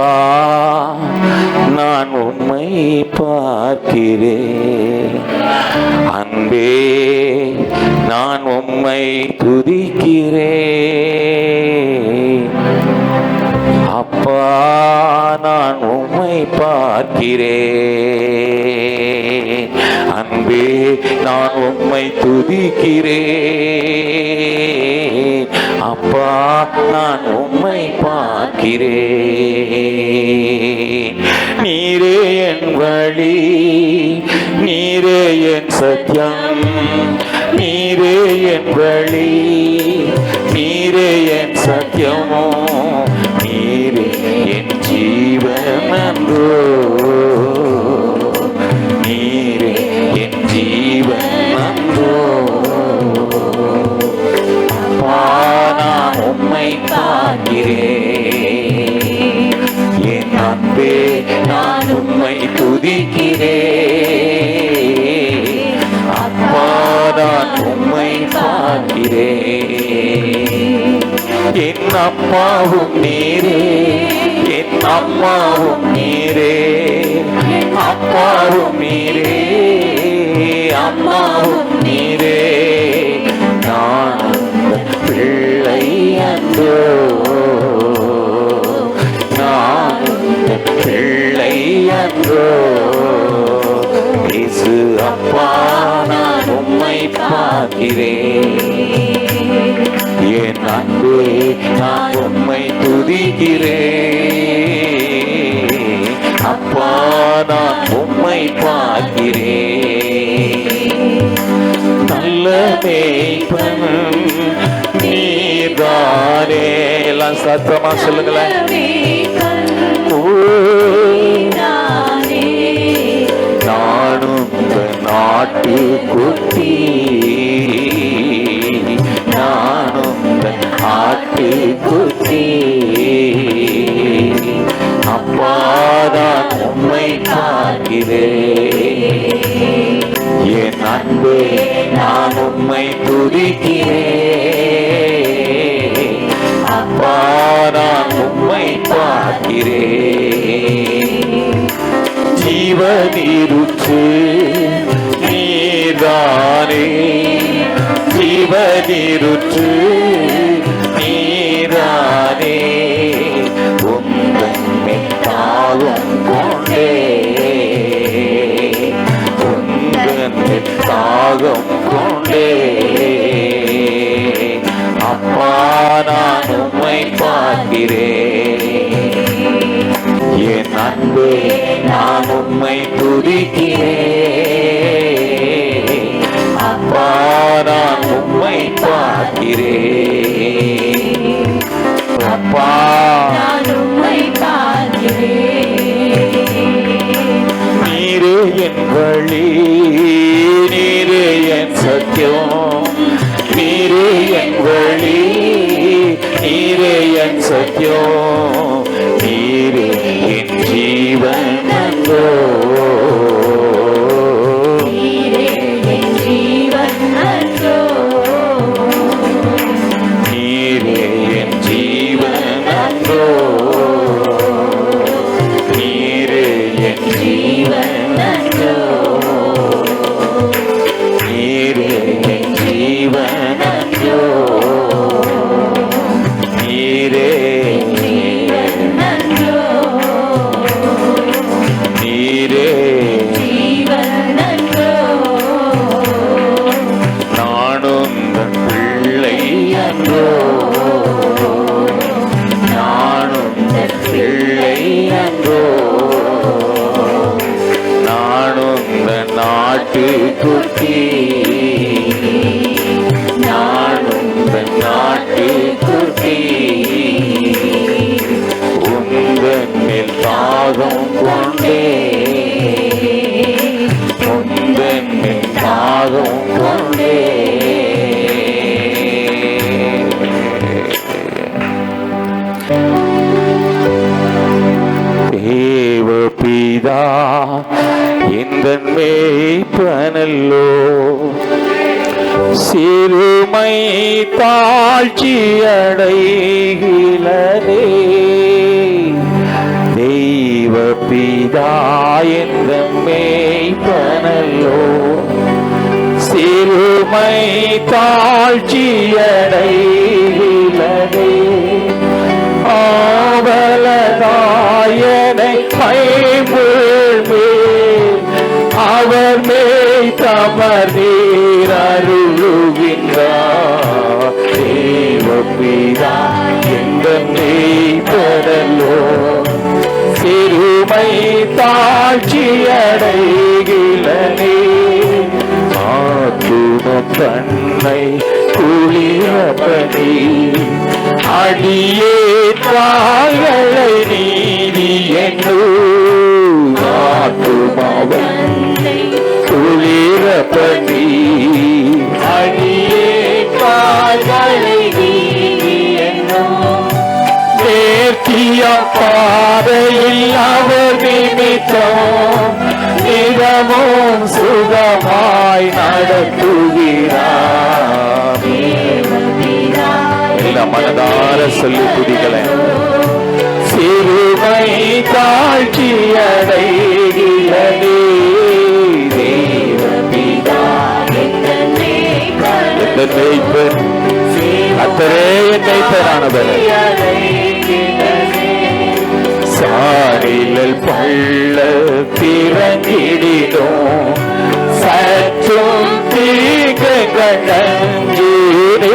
அப்பா நான் உம்மை பார்க்கிறேன். அன்பே நான் உம்மை துதிக்கிறேன். அப்பா நான் உம்மை பார்க்கிறேன். அன்பே நான் உம்மை துதிக்கிறேன். அப்பா நான் உம்மை பார்க்கிறேன். நீரே என் வழி நீரே என் சத்தியம் நீரே என் வழி நீரே என் சத்தியமோ நீரே என் ஜீவனந்தோ அம்மாவும் நீரே. என் அம்மாவும் நீரே. அப்பாவும் நீரே. அம்மாவும் நீரே. நான் பிள்ளை அன்றோ நான் பிள்ளை அன்றோ இசு அப்பா நான் உம்மை பார்க்கிறேன். அன்பே நான் உம்மை துதிக்கிறேன். அப்பா நான் உம்மை பார்க்கிறேன். நல்ல மேய்ப்பன் நீதானே எல்லாம் சத்தமா சொல்லுங்களேன். நானும் நாட்டு குட்டி. ஆட்டி குத்தி அப்பாதான் உம்மை காக்கிறே என் அன்பே நான் உம்மை துதிக்கிறேன். அப்பா நான் உம்மை பார்க்கிறேன் ஜீவனிருச்சு நீதானே. ஜீவனிருச்சு தாகம் கொண்டே உந்தன் தாகம் கொண்டே அப்பா நான் உம்மை பார்க்கிறேன். என் அன்பே நான் உம்மை துதிக்கிறேன் அப்பா நான் உம்மை பார்க்கிறேன். அப்பா வழி நீரே என் சத்தியம் நீரே என் வழி நீரே என் சத்தியம் நீரே என் ஜீவன் அன்றோ. பிள்ளை நானும் பிள்ளை அன்றோ நானும் தன் நாட்டு குட்டி நானும் தன் நாட்டு குட்டி உந்தன் மேல் தாகம் கொண்டே மேய்ப்பனல்லோ சிறுமை தாழ்ச்சி தெய்வ பிதா எந்த மேய்ப்பனல்லோ. சிறுமை தாழ்ச்சியடைகிறதே. நீர் அருளுகின்றார் தேவபிதா எந்த மெய்ப்படலோ சிறுமை தாழ்ச்சியடைகிலனே ஆத்துமம் தன்னை குளிரபடி அடியே தாயலை நீதி என்று ஆத்துமாவன் குளிரபடி அடியே என்னும் நேர்த்திய பாதையில் அவர் நிமித்தம். நிதமும் சுகமாய் நடத்துகிறார். மனதார சொல்லி துதிகளேன் சிறுமை மேய்ப்பர் அத்தரே என் மெய்ப்பரானவர் சாரிலல் பள்ள திறங்கிடிடும் சற்றும் தீக கண்டீரே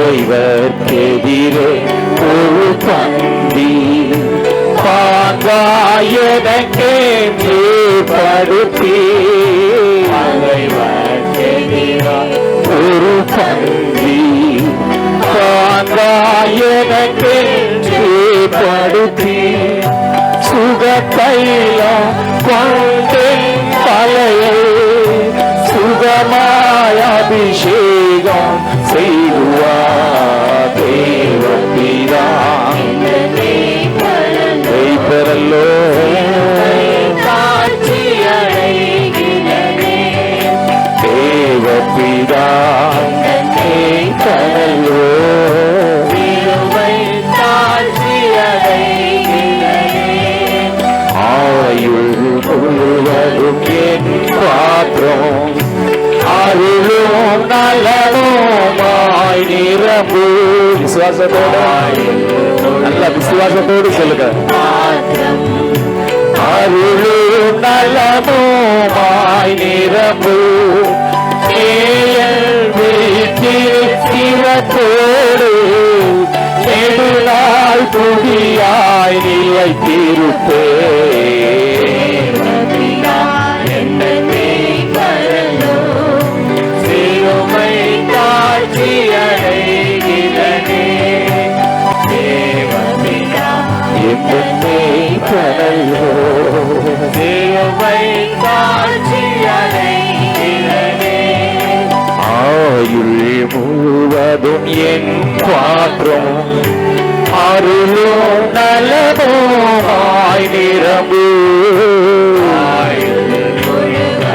பகைவர்க்கெதிரே ஒரு பந்தி. பாங்காயனக்கே படுத்தி ஒரு பந்தி பாங்காயனக்கே படுத்தி சுகத்தைலம் கொண்டு தலையை சுகமாய அபிஷேகம் செய்வார் நலனுமாய் நிரம்பு விசுவாசத்தோட நல்ல விசுவாசத்தோடு சொல்லுங்க அருளும் நலமுமாய் நிரம்பு ஏயல் வீட்டில் சிவத்தோடு நெடுநாள் துடியாய் நிலைத்திருப்பே சிறுமை முழுவதும் என் பாத்திரம் அருளும் ஆய் நிரம்பு.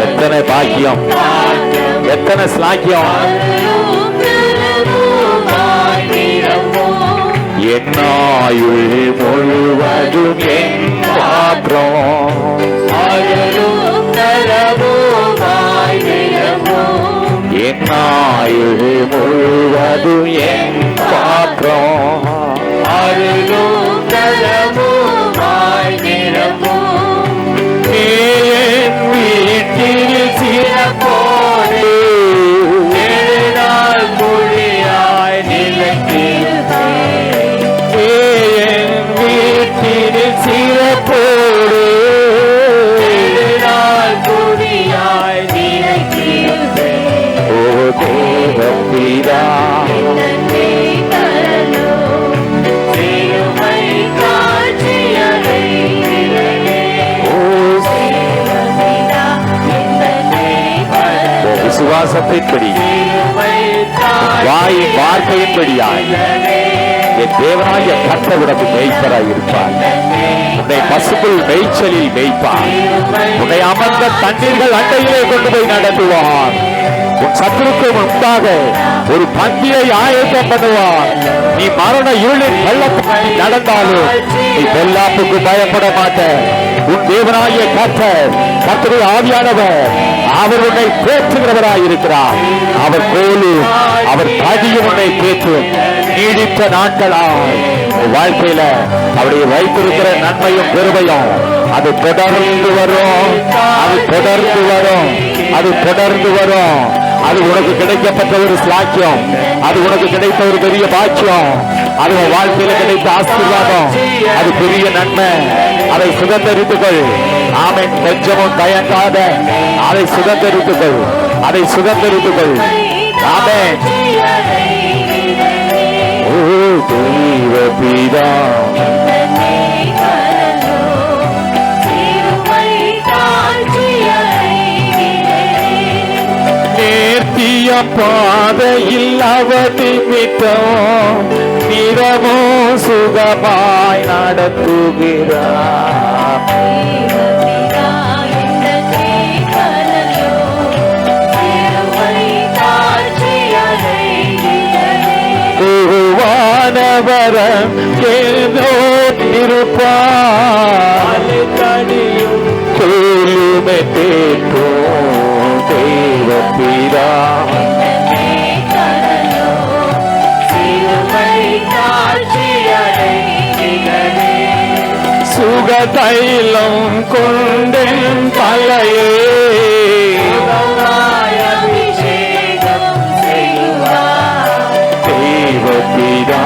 எத்தனை பாக்கியம். எத்தனை ஸ்லாக்கியம். என்னாயுள் முழுவதும் என் பாத்திரம் என்னாயுள் முழு நிரம்பும் என் விசுவாசத்தின்படி வாய் வார்த்தையின்படியாய் என் தேவனாகிய கர்த்தர் உனக்கு மேய்ப்பராய் இருப்பார். உன்னை பசுக்குள் மேய்ச்சலில் மேய்ப்பார். உன்னை அமர்ந்த தண்ணீர்கள் அண்டையிலே கொண்டு போய் நடத்துவார். உன் சத்துருக்கு முன்பாக ஒரு பந்தியை ஆயத்தம் பண்ணுவார். நீ மரண இருளின் வெள்ளத்தில் நடந்தாலும் நீ வெள்ளாப்புக்கு பயப்பட மாட்ட உன் தேவனாகிய கர்த்தர் கர்த்தருடைய ஆவியானவர் அவர் உன்னை பேற்றுகிறவராய் இருக்கிறார் அவர் கோலும் அவர் கடியும் உன்னை பேற்றும் நீடித்த நாட்களாய். வாழ்க்கையில அவருடைய வைத்திருக்கிற நன்மையும் பெருமையும் அது தொடர்ந்து வரும். அது தொடர்ந்து வரும். அது தொடர்ந்து வரும். அது உனக்கு கிடைக்கப்பட்ட ஒரு ஸ்லாக்கியம் அது உனக்கு கிடைத்த ஒரு பெரிய பாக்கியம். அது வாழ்க்கையில கிடைத்த ஆசீர்வாதம். அது பெரிய நன்மை. அதை சுதந்திரித்துக்கொள். ஆமென். கொஞ்சமும் தயங்காத. அதை சுதந்திரித்துக்கொள். அதை சுதந்திரித்துக்கொள். ஆமென். ஓ தெய்வ பிதா. நேர்த்திய பாதையில் அவதிமித்தம் நிறமோ சுகமாய் நடத்துகிறார். குருவானவரம் ஏதோ இருப்பார். தோலுமே தேற்றோ தேவ பிதா சுகதைலம் கொண்டேன் தலையே. தேவ பிதா